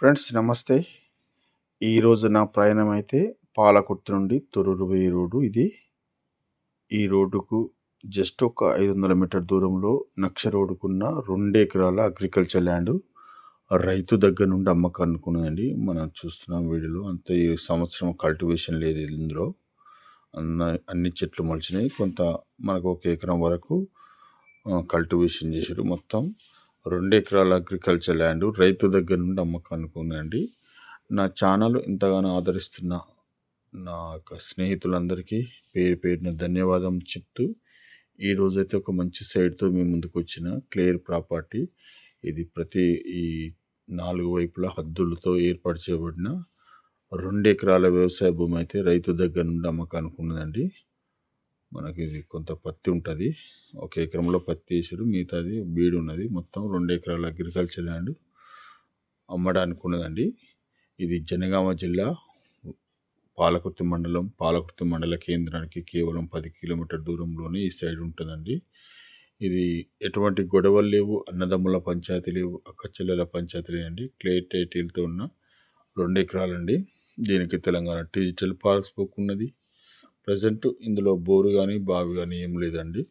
Friends నమస్తే. ఈరోజు నా ప్రయాణం అయితే పాలకుర్తి నుండి తొర్రూరు పోయే రోడ్డు ఇది. ఈ రోడ్డుకు జస్ట్ ఒక ఐదు వందల మీటర్ దూరంలో నక్ష రోడ్డుకున్న రెండు ఎకరాల అగ్రికల్చర్ ల్యాండ్ రైతు దగ్గర నుండి అమ్మకం అనుకున్నదండి మనం చూస్తున్నాం వీడియోలో అంత ఈ సంవత్సరం కల్టివేషన్ లేదు ఇందులో. అన్న అన్ని చెట్లు మలిచినాయి. కొంత మనకు ఒక ఎకరం వరకు కల్టివేషన్ చేశారు మొత్తం. రెండు ఎకరాల అగ్రికల్చర్ ల్యాండ్ రైతు దగ్గర నుండి అమ్మకానికి ఉందండి నా ఛానల్ ఇంతగానో ఆదరిస్తున్న నా యొక్క స్నేహితులందరికీ పేరు పేరున ధన్యవాదం చెప్తూ ఈరోజైతే ఒక మంచి సైడ్తో మీ ముందుకు వచ్చిన క్లియర్ ప్రాపర్టీ ఇది ప్రతి ఈ నాలుగు వైపులా హద్దులతో ఏర్పాటు చేయబడిన రెండు ఎకరాల వ్యవసాయ భూమి అయితే రైతు దగ్గర నుండి అమ్మకానికి ఉన్నదండి మనకి ఇది కొంత పత్తి ఉంటుంది. ఒక ఎకరంలో పత్తి వేసాడు మిగతాది బీడు ఉన్నది. మొత్తం రెండు ఎకరాల అగ్రికల్చర్ ల్యాండ్ అమ్మడానికి ఉన్నదండి. ఇది జనగామ జిల్లా పాలకుర్తి మండలం పాలకుర్తి మండల కేంద్రానికి కేవలం పది కిలోమీటర్ దూరంలోనే ఈ సైడ్ ఉంటుందండి. ఇది ఎటువంటి గొడవలు లేవు అన్నదమ్ముల పంచాయతీ లేవు అక్కచెల్లెల పంచాయతీ అండి క్లియర్ టైటిల్తో ఉన్న రెండు ఎకరాలండి. దీనికి తెలంగాణ డిజిటల్ పాస్బుక్ ఉన్నది. ప్రజెంట్ ఇందులో బోరు కానీ బావి కానీ ఏం లేదండి.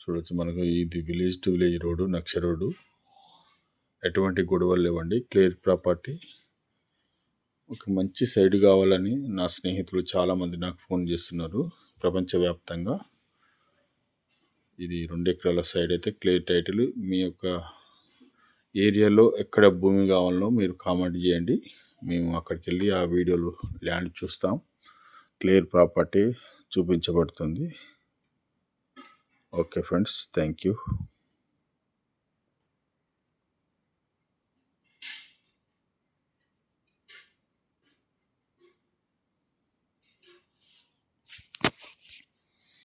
చూడొచ్చు మనకు ఇది విలేజ్ టు విలేజ్ రోడ్డు నక్ష రోడ్డు. ఎటువంటి గొడవలు లేవండి. Clear property. ఒక మంచి సైడ్ కావాలని నా స్నేహితులు చాలామంది నాకు ఫోన్ చేస్తున్నారు ప్రపంచవ్యాప్తంగా. ఇది రెండు ఎకరాల సైడ్ అయితే క్లియర్ టైటిల్. మీ యొక్క ఏరియాలో ఎక్కడ భూమి కావాలో మీరు కామెంట్ చేయండి. మేము అక్కడికి వెళ్ళి ఆ వీడియోలు ల్యాండ్ చూస్తాం. Clear property చూపించబడుతుంది. Okay friends thank you.